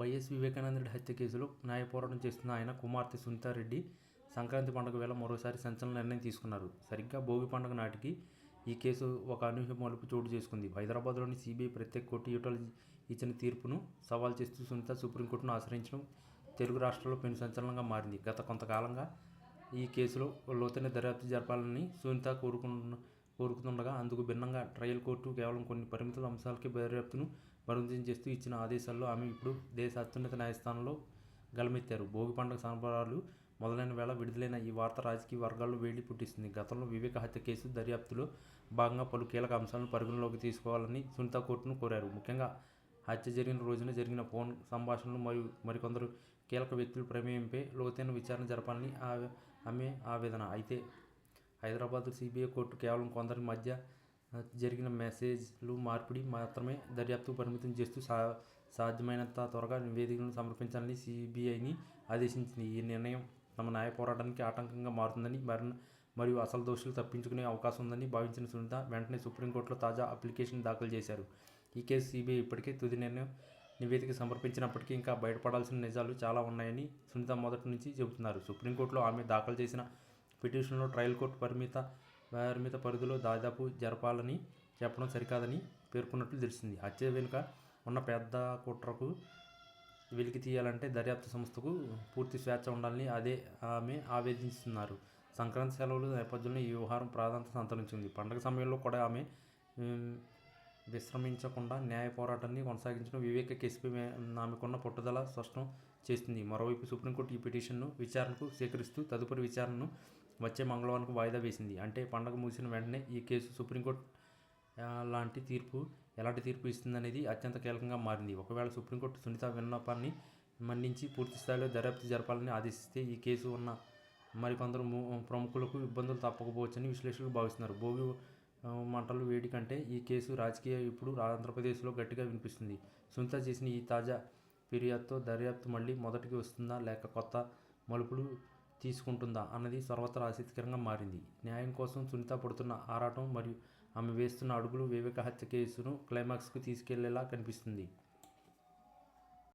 YS Vivekananda Reddy హత్య కేసులో న్యాయ పోరాటం చేస్తున్న ఆయన కుమార్తె సునీతారెడ్డి సంక్రాంతి పండుగ వేళ మరోసారి సంచలన నిర్ణయం తీసుకున్నారు. సరిగ్గా భోగి పండుగ నాటికి ఈ కేసు ఒక అనూహ్య మలుపు చోటు చేసుకుంది. హైదరాబాద్లోని సిబిఐ ప్రత్యేక కోర్టు ఇటీవల ఇచ్చిన తీర్పును సవాల్ చేస్తూ సునీత సుప్రీంకోర్టును ఆశ్రయించడం తెలుగు రాష్ట్రాల్లో పెను సంచలనంగా మారింది. గత కొంతకాలంగా ఈ కేసులో లోతైన దర్యాప్తు జరపాలని సునీత కోరుకుంటున్న కోరుకుతుండగా అందుకు భిన్నంగా ట్రయల్ కోర్టు కేవలం కొన్ని పరిమితుల అంశాలకే దర్యాప్తును పరిమితం చేస్తూ ఇచ్చిన ఆదేశాల్లో ఆమె ఇప్పుడు దేశ అత్యున్నత న్యాయస్థానంలో గలమెత్తారు భోగి పండుగ సంబరాలు మొదలైన వేళ విడుదలైన ఈ వార్త రాజకీయ వర్గాల్లో వేడి పుట్టిస్తుంది. గతంలో వివేక హత్య కేసు దర్యాప్తులో భాగంగా పలు కీలక అంశాలను పరిగణలోకి తీసుకోవాలని సునీత కోర్టును కోరారు. ముఖ్యంగా హత్య జరిగిన రోజున జరిగిన ఫోన్ సంభాషణలు మరియు మరికొందరు కీలక వ్యక్తుల ప్రమేయంపై లోతైన విచారణ జరపాలని ఆమె ఆవేదన. అయితే హైదరాబాద్ సిబిఐ కోర్టు కేవలం కొందరి మధ్య జరిగిన మెసేజ్లు మార్పిడి మాత్రమే దర్యాప్తు పరిమితం చేస్తూ సా సాధ్యమైనంత త్వరగా నివేదికలను సమర్పించాలని సిబిఐని ఆదేశించింది. ఈ నిర్ణయం తమ న్యాయ పోరాటానికి ఆటంకంగా మారుతుందని మరణ మరియు అసలు దోషులు తప్పించుకునే అవకాశం ఉందని భావించిన సునీత వెంటనే సుప్రీంకోర్టులో తాజా అప్లికేషన్ దాఖలు చేశారు. ఈ కేసు సిబిఐ ఇప్పటికే తుది నిర్ణయం నివేదిక సమర్పించినప్పటికీ ఇంకా బయటపడాల్సిన నిజాలు చాలా ఉన్నాయని సునీత మొదటి నుంచి చెబుతున్నారు. సుప్రీంకోర్టులో ఆమె దాఖలు చేసిన పిటిషన్లో ట్రయల్ కోర్టు పరిమిత పరిమిత పరిధిలో దాదాపు జరపాలని చెప్పడం సరికాదని పేర్కొన్నట్లు తెలిసింది. హత్య వెనుక ఉన్న పెద్ద కుట్రకు వెలికి తీయాలంటే దర్యాప్తు సంస్థకు పూర్తి స్వేచ్ఛ ఉండాలని అదే ఆమె ఆవేదిస్తున్నారు. సంక్రాంతి సెలవులు నేపథ్యంలో ఈ వ్యవహారం ప్రాధాన్యత సంతరించింది పండగ సమయంలో కూడా ఆమె విశ్రమించకుండా న్యాయ పోరాటాన్ని కొనసాగించడం వివేక కేసుపై ఆమెకున్న పట్టుదల స్పష్టం చేస్తుంది మరోవైపు సుప్రీంకోర్టు ఈ పిటిషన్ను విచారణకు స్వీకరిస్తూ తదుపరి విచారణను వచ్చే మంగళవారం వాయిదా వేసింది. అంటే పండగ ముగిసిన వెంటనే ఈ కేసు సుప్రీంకోర్టు లాంటి తీర్పు ఎలాంటి తీర్పు ఇస్తుందనేది అత్యంత కీలకంగా మారింది. ఒకవేళ సుప్రీంకోర్టు సునీత విన్నపాన్ని మన్నించి పూర్తి స్థాయిలో దర్యాప్తు జరపాలని ఆదేశిస్తే ఈ కేసు ఉన్న మరికొందరు ము- ప్రముఖులకు ఇబ్బందులు తప్పకపోవచ్చని విశ్లేషకులు భావిస్తున్నారు. భోగి మంటలు వేడి కంటే ఈ కేసు రాజకీయ ఇప్పుడు ఆంధ్రప్రదేశ్లో గట్టిగా వినిపిస్తుంది. సునీత చేసిన ఈ తాజా ఫిర్యాదుతో దర్యాప్తు మళ్ళీ మొదటికి వస్తుందా లేక కొత్త మలుపులు తీసుకుంటుందా అన్నది సర్వత్రా ఆసక్తికరంగా మారింది. న్యాయం కోసం సునీత పడుతున్న ఆరాటం మరియు ఆమె వేస్తున్న అడుగులు వివేక హత్య కేసును క్లైమాక్స్కు తీసుకెళ్ళేలా కనిపిస్తుంది.